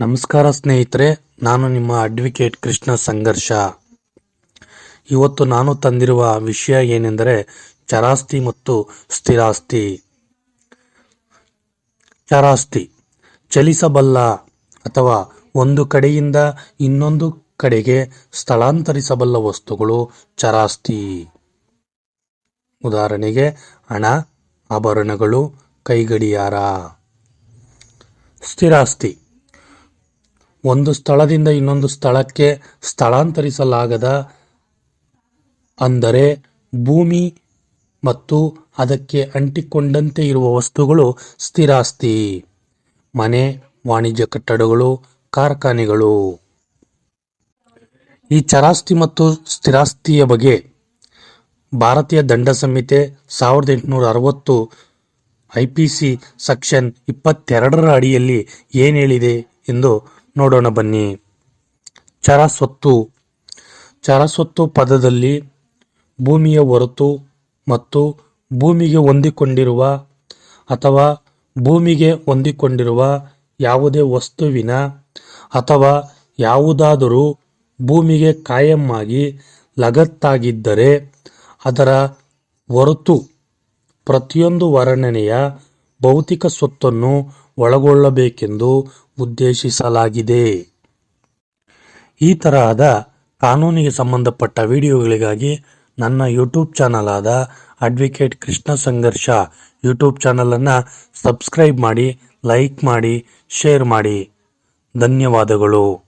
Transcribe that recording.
ನಮಸ್ಕಾರ ಸ್ನೇಹಿತರೆ, ನಾನು ನಿಮ್ಮ ಅಡ್ವೊಕೇಟ್ ಕೃಷ್ಣ ಸಂಘರ್ಷ. ಇವತ್ತು ನಾನು ತಂದಿರುವ ವಿಷಯ ಏನೆಂದರೆ ಚರಾಸ್ತಿ ಮತ್ತು ಸ್ಥಿರಾಸ್ತಿ. ಚರಾಸ್ತಿ ಚಲಿಸಬಲ್ಲ ಅಥವಾ ಒಂದು ಕಡೆಯಿಂದ ಇನ್ನೊಂದು ಕಡೆಗೆ ಸ್ಥಳಾಂತರಿಸಬಲ್ಲ ವಸ್ತುಗಳು ಚರಾಸ್ತಿ. ಉದಾಹರಣೆಗೆ ಹಣ, ಆಭರಣಗಳು, ಕೈಗಡಿಯಾರ. ಸ್ಥಿರಾಸ್ತಿ ಒಂದು ಸ್ಥಳದಿಂದ ಇನ್ನೊಂದು ಸ್ಥಳಕ್ಕೆ ಸ್ಥಳಾಂತರಿಸಲಾಗದ ಅಂದರೆ ಭೂಮಿ ಮತ್ತು ಅದಕ್ಕೆ ಅಂಟಿಕೊಂಡಂತೆ ಇರುವ ವಸ್ತುಗಳು ಸ್ಥಿರಾಸ್ತಿ, ಮನೆ, ವಾಣಿಜ್ಯ ಕಟ್ಟಡಗಳು, ಕಾರ್ಖಾನೆಗಳು. ಈ ಚರಾಸ್ತಿ ಮತ್ತು ಸ್ಥಿರಾಸ್ತಿಯ ಬಗ್ಗೆ ಭಾರತೀಯ ದಂಡ ಸಂಹಿತೆ ಸಾವಿರದ ಎಂಟುನೂರ ಅರವತ್ತು ಐ ಪಿ ಸಿ ಸೆಕ್ಷನ್ ಇಪ್ಪತ್ತೆರಡರ ಅಡಿಯಲ್ಲಿ ಏನು ಹೇಳಿದೆ ಎಂದು ನೋಡೋಣ ಬನ್ನಿ. ಚರಸ್ವತ್ತು. ಚರಸ್ವತ್ತು ಪದದಲ್ಲಿ ಭೂಮಿಯ ಹೊರತು ಮತ್ತು ಭೂಮಿಗೆ ಹೊಂದಿಕೊಂಡಿರುವ ಅಥವಾ ಭೂಮಿಗೆ ಹೊಂದಿಕೊಂಡಿರುವ ಯಾವುದೇ ವಸ್ತುವಿನ ಅಥವಾ ಯಾವುದಾದರೂ ಭೂಮಿಗೆ ಕಾಯಮ್ಮಾಗಿ ಲಗತ್ತಾಗಿದ್ದರೆ ಅದರ ಹೊರತು ಪ್ರತಿಯೊಂದು ವರ್ಣನೆಯ ಭೌತಿಕ ಸ್ವತ್ತನ್ನು ಒಳಗೊಳ್ಳಬೇಕೆಂದು ಉದ್ದೇಶಿಸಲಾಗಿದೆ. ಈ ತರಹದ ಕಾನೂನಿಗೆ ಸಂಬಂಧಪಟ್ಟ ವಿಡಿಯೋಗಳಿಗಾಗಿ ನನ್ನ ಯೂಟ್ಯೂಬ್ ಚಾನಲ್ ಆದ ಅಡ್ವೊಕೇಟ್ ಕೃಷ್ಣ ಸಂಘರ್ಷ ಯೂಟ್ಯೂಬ್ ಚಾನಲನ್ನು ಸಬ್ಸ್ಕ್ರೈಬ್ ಮಾಡಿ, ಲೈಕ್ ಮಾಡಿ, ಶೇರ್ ಮಾಡಿ. ಧನ್ಯವಾದಗಳು.